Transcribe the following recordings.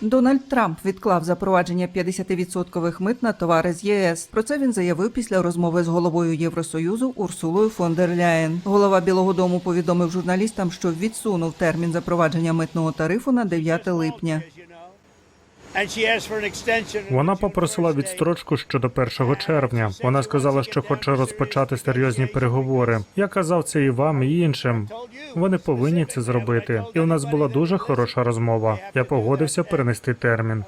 Дональд Трамп відклав запровадження 50% мит на товари з ЄС. Про це він заявив після розмови з головою Євросоюзу Урсулою фон дер Ляєн. Голова Білого Дому повідомив журналістам, що відсунув термін запровадження митного тарифу на 9 липня. Вона попросила відстрочку щодо 1 червня. Вона сказала, що хоче розпочати серйозні переговори. Я казав це і вам, і іншим. Вони повинні це зробити. І у нас була дуже хороша розмова. Я погодився перенести термін.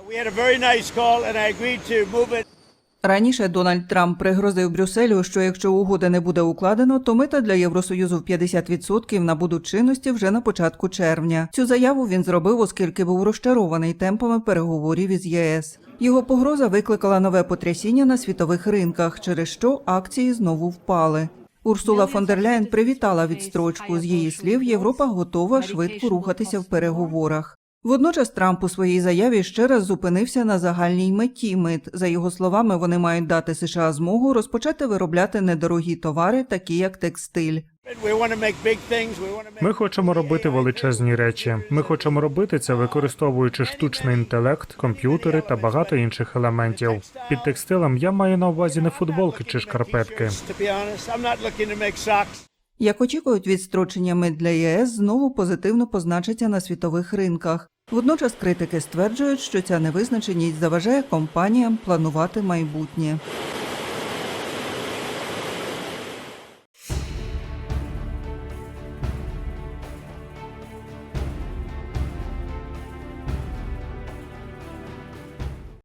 Раніше Дональд Трамп пригрозив Брюсселю, що якщо угоди не буде укладено, то мита для Євросоюзу в 50% набудуть чинності вже на початку червня. Цю заяву він зробив, оскільки був розчарований темпами переговорів із ЄС. Його погроза викликала нове потрясіння на світових ринках, через що акції знову впали. Урсула фон дер Ляєн привітала відстрочку. З її слів, Європа готова швидко рухатися в переговорах. Водночас Трамп у своїй заяві ще раз зупинився на загальній меті мит. За його словами, вони мають дати США змогу розпочати виробляти недорогі товари, такі як текстиль. Ми хочемо робити величезні речі. Ми хочемо робити це, використовуючи штучний інтелект, комп'ютери та багато інших елементів. Під текстилем я маю на увазі не футболки чи шкарпетки. Як очікують, відстрочення мит для ЄС знову позитивно позначиться на світових ринках. Водночас критики стверджують, що ця невизначеність заважає компаніям планувати майбутнє.